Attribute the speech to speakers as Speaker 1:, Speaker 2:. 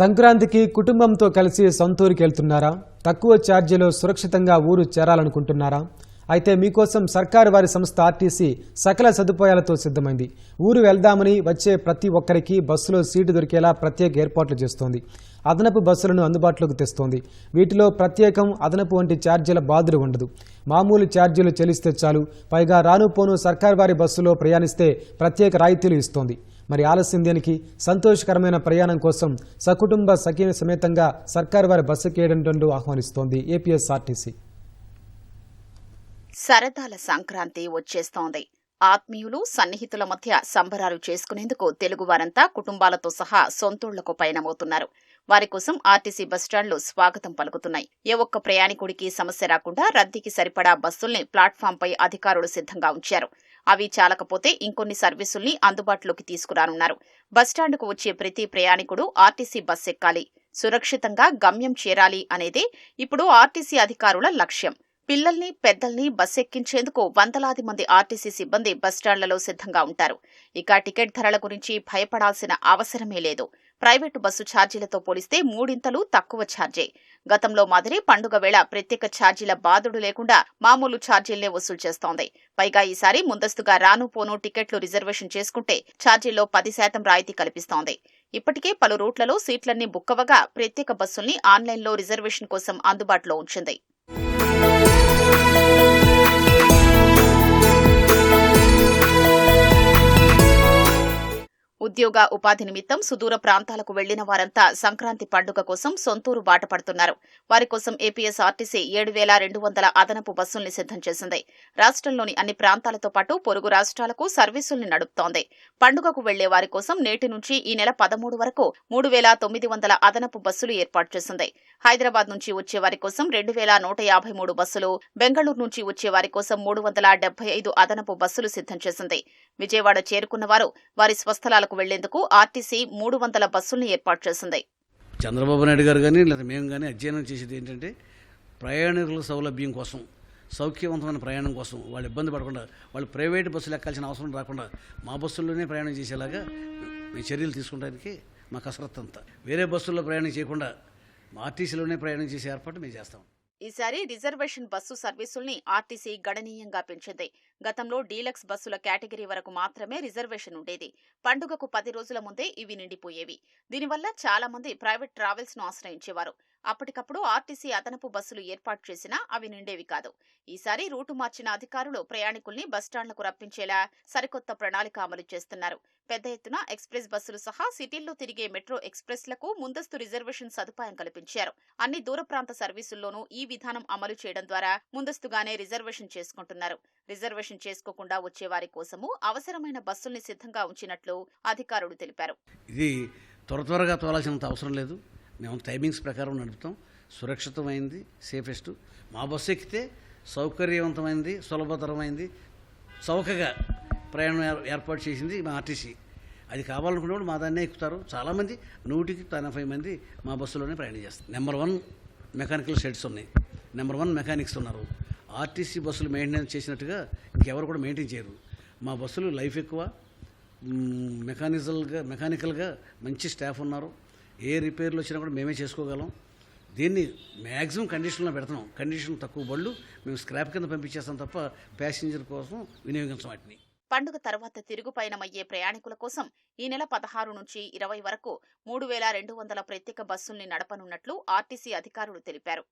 Speaker 1: సంక్రాంతికి కుటుంబంతో కలిసి సొంతూరుకి వెళ్తున్నారా? తక్కువ ఛార్జీలో సురక్షితంగా ఊరు చేరాలనుకుంటున్నారా? అయితే మీకోసం సర్కారు వారి సంస్థ ఆర్టీసీ సకల సదుపాయాలతో సిద్ధమైంది. ఊరు వెళ్దామని వచ్చే ప్రతి ఒక్కరికి బస్సులో సీటు దొరికేలా ప్రత్యేక ఏర్పాట్లు చేస్తోంది. అదనపు బస్సులను అందుబాటులోకి తెస్తోంది. వీటిలో ప్రత్యేకం అదనపు వంటి ఛార్జీల బాధలు ఉండదు. మామూలు ఛార్జీలు చెల్లిస్తే చాలు. పైగా రాను పోను సర్కారు వారి బస్సులో ప్రయాణిస్తే ప్రత్యేక రాయితీలు ఇస్తోంది. మరి ఆలస్యం దేనికి? సంతోషకరమైన ప్రయాణం కోసం సకుటుంబ సఖ్య సమేతంగా సర్కారు వారి బస్సు కేడంటూ ఆహ్వానిస్తోంది ఏపీఎస్ఆర్టీసీ.
Speaker 2: సరదాల సంక్రాంతి వచ్చేస్తోంది. ఆత్మీయులు సన్నిహితుల మధ్య సంబరాలు చేసుకునేందుకు తెలుగువారంతా కుటుంబాలతో సహా సొంతూళ్ళకు పయనమవుతున్నారు. వారి కోసం ఆర్టీసీ బస్టాండ్లు స్వాగతం పలుకుతున్నాయి. ఏ ఒక్క ప్రయాణికుడికి సమస్య రాకుండా రద్దీకి సరిపడా బస్సుల్ని ప్లాట్ఫాంపై అధికారులు సిద్ధంగా ఉంచారు. అవి చాలకపోతే ఇంకొన్ని సర్వీసుల్ని అందుబాటులోకి తీసుకురానున్నారు. బస్టాండ్కు వచ్చే ప్రతి ప్రయాణికుడు ఆర్టీసీ బస్ ఎక్కాలి సురక్షితంగా గమ్యం చేరాలి అనేదే ఇప్పుడు ఆర్టీసీ అధికారుల లక్ష్యం. పిల్లల్ని పెద్దల్ని బస్ ఎక్కించేందుకు వందలాది మంది ఆర్టీసీ సిబ్బంది బస్టాండ్లలో సిద్ధంగా ఉంటారు. ఇక టికెట్ ధరల గురించి భయపడాల్సిన అవసరమే లేదు. ప్రైవేటు బస్సు ఛార్జీలతో పోలిస్తే మూడింతలు తక్కువ ఛార్జే. గతంలో మాదిరి పండుగ వేళ ప్రత్యేక ఛార్జీల బాధుడు లేకుండా మామూలు ఛార్జీలనే వసూలు చేస్తోంది. పైగా ఈసారి ముందస్తుగా రాను పోను టికెట్లు రిజర్వేషన్ చేసుకుంటే ఛార్జీల్లో పది శాతం రాయితీ కల్పిస్తోంది. ఇప్పటికే పలు రూట్లలో సీట్లన్నీ బుక్కవగా ప్రత్యేక బస్సుల్ని ఆన్లైన్లో రిజర్వేషన్ కోసం అందుబాటులో ఉంచింది. ఉద్యోగ ఉపాధి నిమిత్తం సుదూర ప్రాంతాలకు వెళ్ళిన వారంతా సంక్రాంతి పండుగ కోసం సొంతూరు బాట పడుతున్నారు. వారి కోసం ఏపీఎస్ఆర్టీసీ ఏడు వేల రెండు వందల అదనపు బస్సుల్ని సిద్ధం చేసింది. రాష్ట్రంలోని అన్ని ప్రాంతాలతో పాటు పొరుగు రాష్ట్రాలకు సర్వీసుల్ని నడుపుతోంది. పండుగకు వెళ్ళే వారి కోసం నేటి నుంచి ఈ నెల పదమూడు వరకు మూడు వేల తొమ్మిది వందల అదనపు బస్సులు ఏర్పాటు చేసింది. హైదరాబాద్ నుంచి వచ్చే వారి కోసం రెండు వేల నూట యాభై మూడు బస్సులు బెంగళూరు నుంచి వచ్చే వారి కోసం మూడు వందల డెబ్బై ఐదు అదనపు బస్సులు సిద్ధం చేసింది. విజయవాడ చేరుకున్న వారు వారి స్వస్థలాలకు వెళ్ళేందుకు ఆర్టీసీ మూడు వందల బస్సులను ఏర్పాటు చేసింది.
Speaker 3: చంద్రబాబు నాయుడు గారు కానీ లేదా మేము కానీ అధ్యయనం చేసేది ఏంటంటే ప్రయాణికుల సౌలభ్యం కోసం సౌఖ్యవంతమైన ప్రయాణం కోసం వాళ్ళు ఇబ్బంది పడకుండా వాళ్ళు ప్రైవేట్ బస్సులు ఎక్కాల్సిన అవసరం రాకుండా మా బస్సుల్లోనే ప్రయాణం చేసేలాగా మీ చర్యలు తీసుకోవడానికి మా కసరత్తు అంతా వేరే బస్సుల్లో ప్రయాణం చేయకుండా మా ఆర్టీసీలోనే ప్రయాణం చేసే ఏర్పాటు మేము చేస్తాం.
Speaker 2: ఈసారి రిజర్వేషన్ బస్సు సర్వీసుల్ని ఆర్టీసీ గణనీయంగా పెంచింది. గతంలో డీలక్స్ బస్సుల కేటగిరీ వరకు మాత్రమే రిజర్వేషన్ ఉండేది. పండుగకు పది రోజుల ముందే ఇవి నిండిపోయేవి. దీనివల్ల చాలా మంది ప్రైవేట్ ట్రావెల్స్ను ఆశ్రయించేవారు. అప్పటికప్పుడు ఆర్టీసీ అదనపు బస్సులు ఏర్పాటు చేసినా అవి నిండేవి కాదు. ఈసారి రూటు మార్చిన అధికారులు ప్రయాణికుల్ని బస్టాండ్లకు రప్పించేలా సరికొత్త ప్రణాళిక అమలు చేస్తున్నారు. పెద్ద ఎత్తున ఎక్స్ప్రెస్ బస్సులు సహా సిటీల్లో తిరిగే మెట్రో ఎక్స్ప్రెస్లకు ముందస్తు రిజర్వేషన్ సదుపాయం కల్పించారు. అన్ని దూర ప్రాంత సర్వీసుల్లోనూ ఈ విధానం అమలు చేయడం ద్వారా ముందస్తుగానే రిజర్వేషన్ చేసుకుంటున్నారు. రిజర్వేషన్ చేసుకోకుండా వచ్చే వారి కోసము అవసరమైన బస్సుల్ని సిద్ధంగా ఉంచినట్లు అధికారులు తెలిపారు.
Speaker 3: ఇది త్వర త్వరగా తోలాల్సినంత అవసరం లేదు. మేము టైమింగ్స్ ప్రకారం నడుపుతాం. సురక్షితమైంది సేఫెస్ట్. మా బస్సు ఎక్కితే సౌకర్యవంతమైంది సులభతరమైంది. చౌకగా ప్రయాణం ఏర్- ఏర్పాటు చేసింది మా ఆర్టీసీ. అది కావాలనుకున్నప్పుడు మా దాన్నే ఎక్కుతారు. చాలామంది నూటికి ఎనభై మంది మా బస్సులోనే ప్రయాణం చేస్తారు. నెంబర్ వన్ మెకానికల్ షెడ్స్ ఉన్నాయి. నెంబర్ వన్ మెకానిక్స్ ఉన్నారు. ఆర్టీసీ బస్సులు మెయింటెనెన్స్ చేసినట్టుగా ఇంకెవరు కూడా మెయింటైన్ చేయరు. మా బస్సులు లైఫ్ ఎక్కువ. మెకానిజల్గా మెకానికల్గా మంచి స్టాఫ్ ఉన్నారు. ఏ రిపేర్లు వచ్చినా కూడా మేమే చేసుకోగలం. దీన్ని మ్యాక్సిమం కండిషన్లో పెడుతున్నాం కండిషన్ తక్కువ బళ్ళు మేము స్క్రాప్ కింద పంపించేస్తాం తప్ప ప్యాసింజర్ కోసం వినియోగించం వాటిని.
Speaker 2: పండుగ తర్వాత తిరుగు పయనమయ్యే ప్రయాణికుల కోసం ఈ నెల పదహారు నుంచి ఇరవై వరకు మూడు వేల రెండు వందల ప్రత్యేక బస్సుల్ని నడపనున్నట్లు ఆర్టీసీ అధికారులు తెలిపారు.